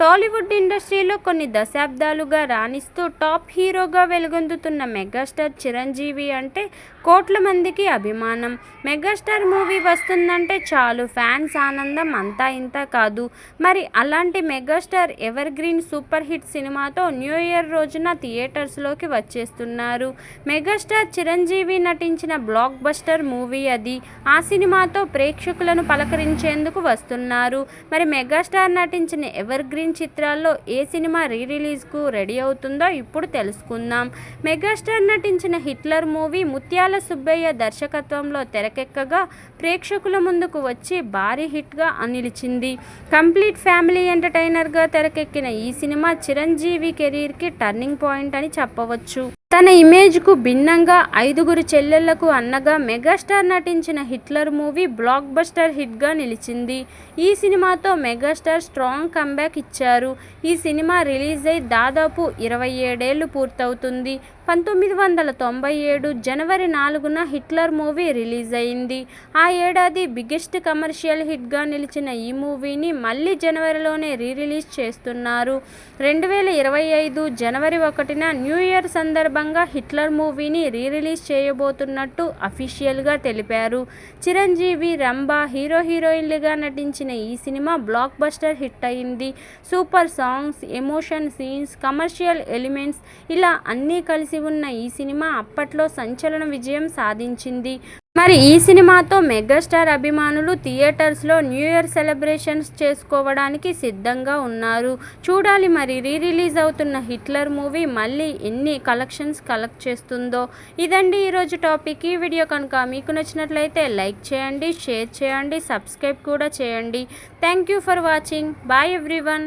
టాలీవుడ్ ఇండస్ట్రీలో కొన్ని దశాబ్దాలుగా రాణిస్తూ టాప్ హీరోగా వెలుగొందుతున్న మెగాస్టార్ చిరంజీవి అంటే కోట్ల మందికి అభిమానం. మెగాస్టార్ మూవీ వస్తుందంటే చాలు ఫ్యాన్స్ ఆనందం అంతా ఇంత కాదు. మరి అలాంటి megastar evergreen super hit సినిమాతో న్యూ ఇయర్ రోజున థియేటర్స్లోకి వచ్చేస్తున్నారు. మెగాస్టార్ చిరంజీవి నటించిన బ్లాక్ బస్టర్ మూవీ అది. ఆ సినిమాతో ప్రేక్షకులను పలకరించేందుకు వస్తున్నారు. మరి మెగాస్టార్ నటించిన ఎవర్ గ్రీన్ చిత్రాల్లో ఏ సినిమా రీ రిలీజ్కు రెడీ అవుతుందో ఇప్పుడు తెలుసుకుందాం. మెగాస్టార్ నటించిన హిట్లర్ మూవీ ముత్యాల సుబ్బయ్య దర్శకత్వంలో తెరకెక్కగా ప్రేక్షకుల ముందుకు వచ్చి భారీ హిట్గా నిలిచింది. కంప్లీట్ ఫ్యామిలీ ఎంటర్టైనర్గా తెరకెక్కిన ఈ సినిమా చిరంజీవి కెరీర్కి టర్నింగ్ పాయింట్ అని చెప్పవచ్చు. తన ఇమేజ్కు భిన్నంగా ఐదుగురు చెల్లెళ్ళకు అన్నగా మెగాస్టార్ నటించిన హిట్లర్ మూవీ బ్లాక్ బస్టర్ హిట్గా నిలిచింది. ఈ సినిమాతో మెగాస్టార్ స్ట్రాంగ్ కంబ్యాక్ ఇచ్చారు. ఈ సినిమా రిలీజ్ అయి దాదాపు ఇరవై ఏడేళ్ళు పూర్తవుతుంది. పంతొమ్మిది వందల తొంభై ఏడు జనవరి నాలుగున హిట్లర్ మూవీ రిలీజ్ అయింది ఆ ఏడాది బిగ్గెస్ట్ కమర్షియల్ హిట్గా నిలిచిన ఈ మూవీని మళ్ళీ జనవరిలోనే రీ రిలీజ్ చేస్తున్నారు. రెండు వేల ఇరవై ఐదు జనవరి ఒకటిన న్యూ ఇయర్ సందర్భంగా హిట్లర్ మూవీని రీ రిలీజ్ చేయబోతున్నట్టు అఫీషియల్గా తెలిపారు. చిరంజీవి రంభ హీరో హీరోయిన్లుగా నటించిన ఈ సినిమా బ్లాక్ బస్టర్ హిట్ అయింది super songs emotion scenes commercial elements ఇలా అన్నీ కలిసి ఉన్న ఈ సినిమా అప్పట్లో సంచలన విజయం సాధించింది. మరి ఈ సినిమాతో మెగాస్టార్ అభిమానులు థియేటర్స్లో న్యూ ఇయర్ సెలబ్రేషన్స్ చేసుకోవడానికి సిద్ధంగా ఉన్నారు. చూడాలి మరి రీ రిలీజ్ అవుతున్న హిట్లర్ మూవీ మళ్ళీ ఎన్ని కలెక్షన్స్ కలెక్ట్ చేస్తుందో. ఇదండి ఈరోజు టాపిక్. ఈ వీడియో కనుక మీకు నచ్చినట్లయితే లైక్ చేయండి షేర్ చేయండి సబ్స్క్రైబ్ కూడా చేయండి. Thank you for watching. Bye everyone.